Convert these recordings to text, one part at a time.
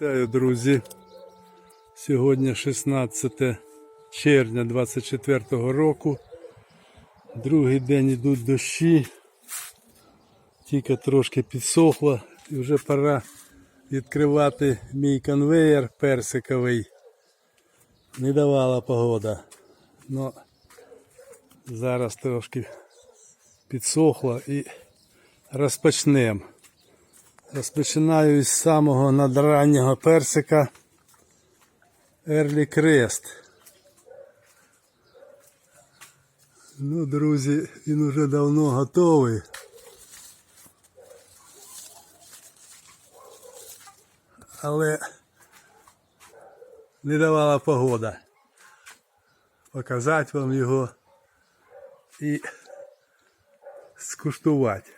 Вітаю, друзі. Сьогодні 16 червня 24 року. Другий день йдуть дощі. Тільки трошки підсохло і вже пора відкривати мій конвеєр персиковий. Не давала погода. Но зараз трошки підсохло і розпочнемо. Розпочинаю з самого надраннього персика Ерлі Крест. Ну, друзі, він уже давно готовий. Але не давала погода. Показати вам його і скуштувати.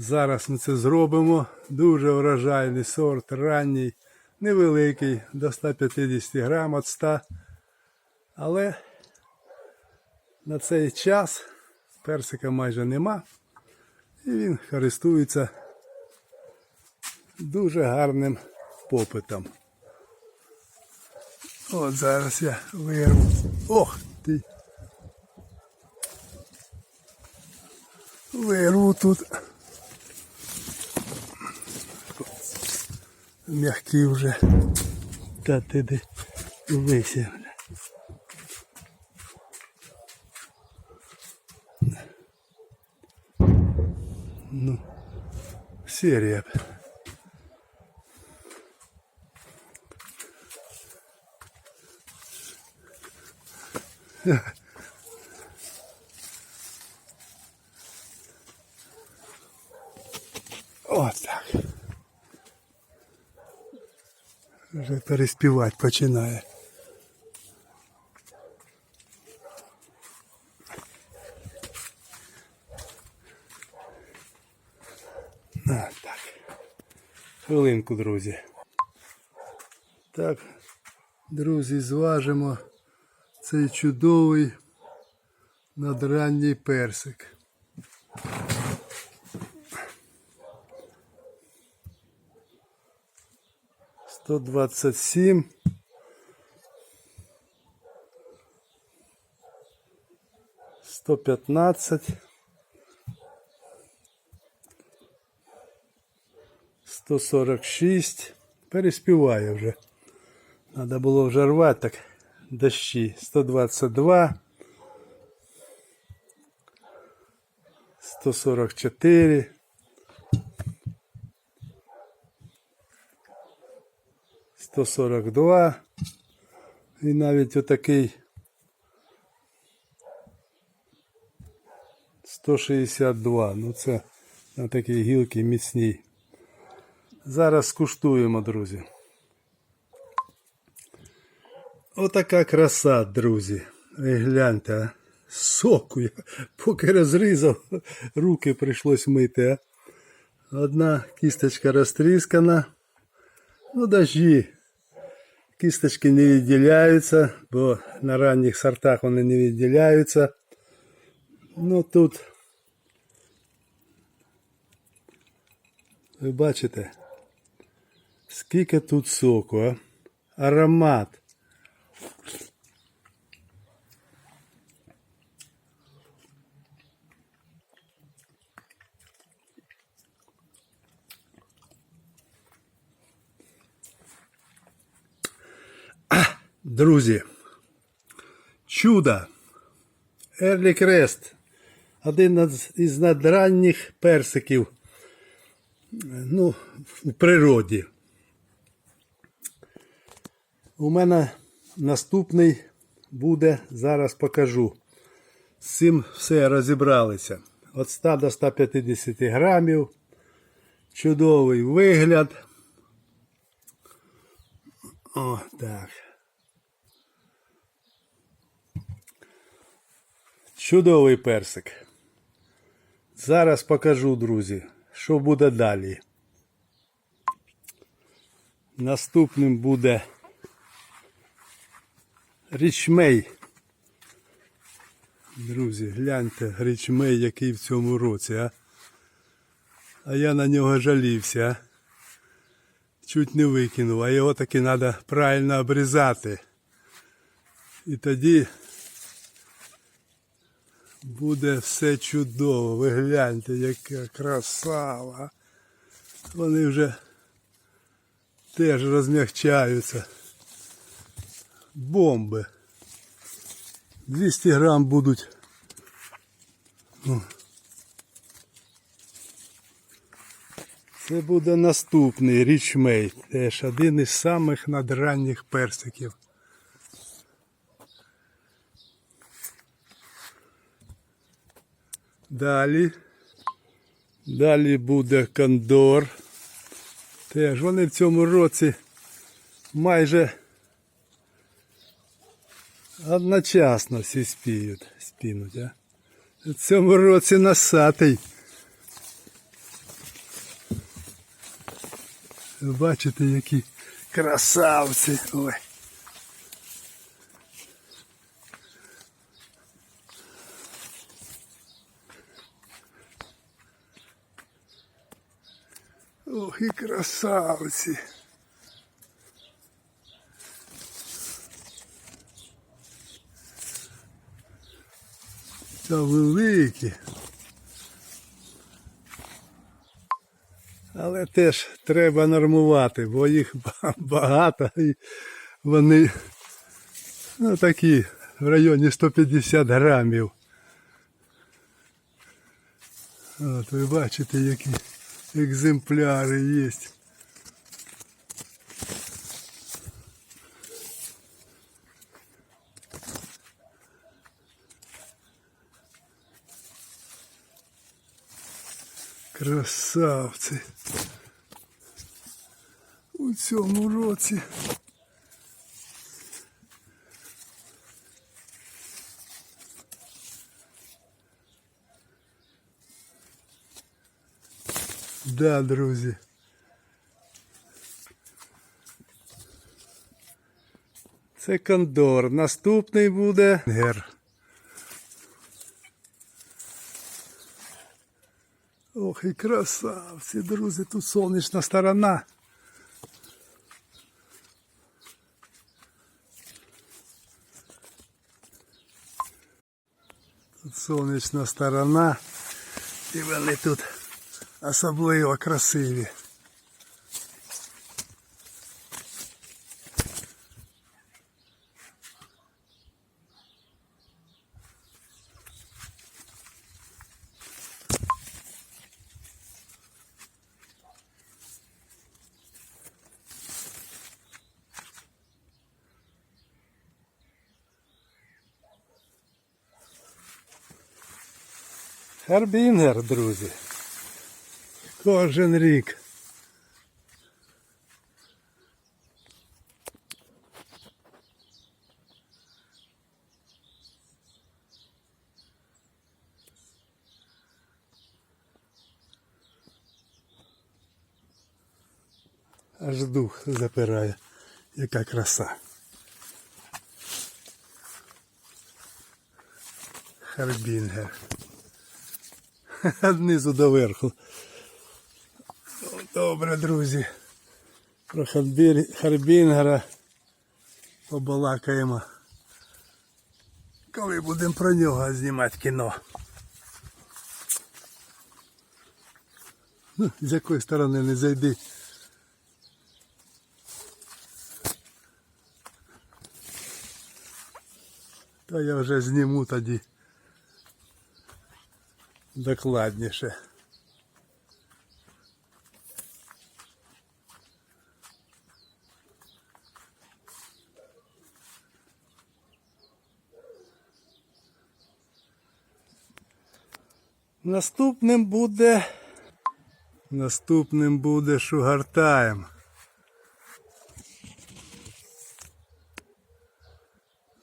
Зараз ми це зробимо. Дуже врожайний сорт, ранній, невеликий, до 150 грам від 100. Але на цей час персика майже нема. І він користується дуже гарним попитом. От зараз я вирву. Ох ти! Вирву тут. Мягкий вже. Та ти де вися. Ну, серія. От Вже переспівати починає. А, так. Хвилинку, друзі. Так, друзі, зважимо цей чудовий надранній персик. Сто двадцать семь. Сто пятнадцать. Сто сорок шість. Переспіваю вже. Надо було вже рвати так дощі. 122. 144. 142 і навіть отакий 162. Ну це на такій гілки міцній. Зараз скуштуємо, друзі. Отака краса, друзі. Ви гляньте, а. соку я поки розрізав, руки прийшлось мити. А. Одна кісточка розтріскана. Ну, дожді. Кісточки не відділяються, бо на ранніх сортах вони не відділяються. Ну тут. Ви бачите, скільки тут соку, а? Аромат. Друзі, чудо. Ерлі Крест. Один із надранніх персиків ну, в природі. У мене наступний буде, зараз покажу. З цим все розібралися. От 100 до 150 грамів. Чудовий вигляд. О, так. Чудовий персик. Зараз покажу, друзі, що буде далі. Наступним буде річмей. Друзі, гляньте, річмей, який в цьому році, а? А я на нього жалівся. чуть не викинув, а його таки треба правильно обрізати. І тоді буде все чудово. Ви гляньте, яка красава. Вони вже теж розмягчаються. Бомби. 200 грам будуть. Ну. Це буде наступний річмей. Теж один із самих надранніх персиків. Далі. Далі буде кондор. Теж вони в цьому році майже одночасно всі спіють, спінуть, а? В цьому році насатий. Бачите, які красавці. Ой. І красавці. Та великі. Але теж треба нормувати, бо їх багато і вони ну, такі в районі 150 грамів. От ви бачите, які екземпляри є. Красавці. У цьому році. Да, друзі. Це кондор. Наступний буде гер. Ох, і красавці, друзі, тут сонячна сторона. Тут сонячна сторона. І вони тут особливо красиві. Харбінгер, друзі. Кожен рік. Аж дух запирає. Яка краса. Харбінгер. Знизу до верху. Добре, друзі. Про Харбінгера побалакаємо. Коли будемо про нього знімати кіно. Ну, з якої сторони не зайди. То я вже зніму тоді докладніше. Наступним буде. Наступним буде Шугартаєм.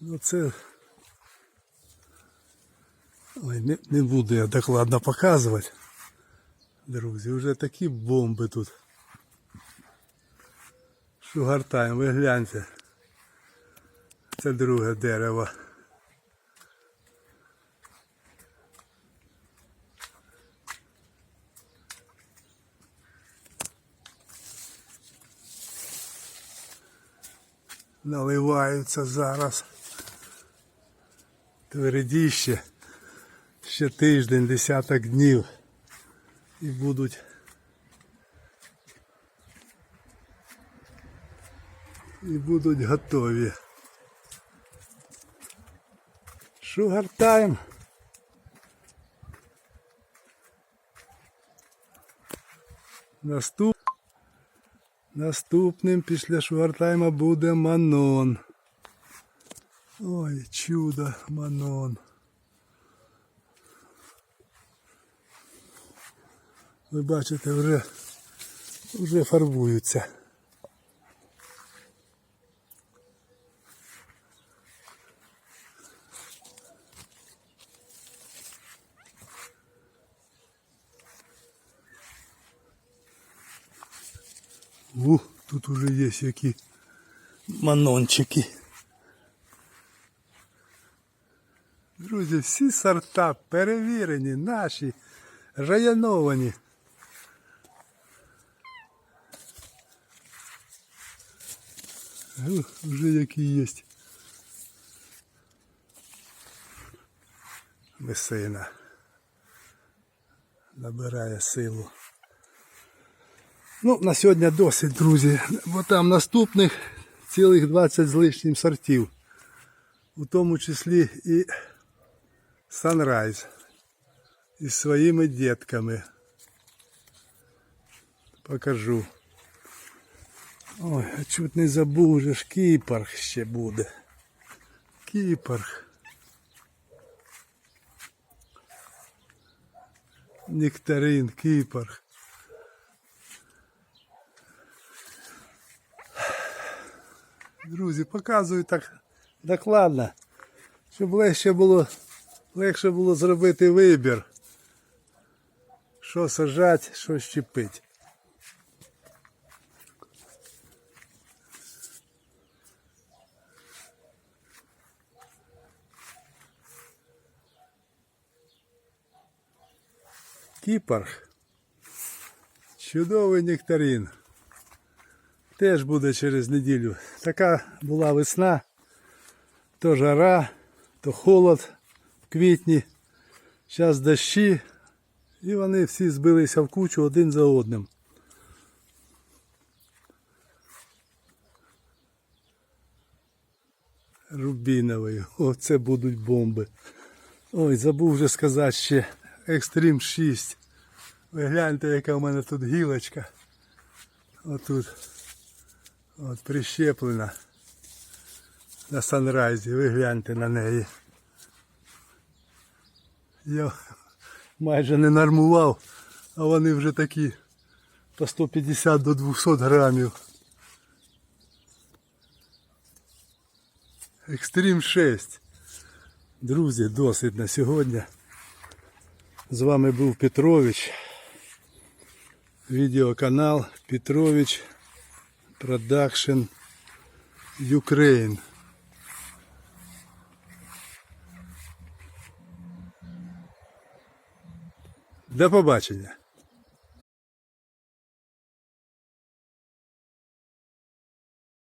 Ну це. Ой, не, не буду я докладно показувати. Друзі, вже такі бомби тут. Шугартаєм, ви гляньте. Це друге дерево. Наливаються зараз. Твердіще. Ще тиждень, десяток днів. І будуть і будуть готові. Sugar time. Наступ... Наступним після Швартайма буде Манон. Ой, чудо, Манон. Ви бачите, вже, вже фарбуються. У, тут уже є які манончики. Друзі, всі сорта перевірені, наші, районовані. У, Вже які є. Месина. Набирає силу. Ну, на сьогодні досить, друзі, бо там наступних цілих 20 з лишнім сортів. У тому числі і Sunrise із своїми дітками. Покажу. Ой, чуть не забув, вже ж кіпарх ще буде. Кіпарх. Нектарин, кіпарх. Друзі, показую так докладно, щоб легше було, легше було зробити вибір. Що сажати, що щепити. Кіпарх. Чудовий нектарин. Теж буде через неділю. Така була весна, то жара, то холод в квітні, зараз дощі, і вони всі збилися в кучу один за одним. Рубіновий, оце будуть бомби. Ой, забув вже сказати ще Екстрім 6. Ви гляньте, яка в мене тут гілочка. Отут. От прищеплена на санрайзі, ви гляньте на неї. Я майже не нормував, а вони вже такі по 150 до 200 грамів. Екстрім 6. Друзі, досить на сьогодні. З вами був Петрович. Відеоканал Петрович Production Ukraine. До побачення.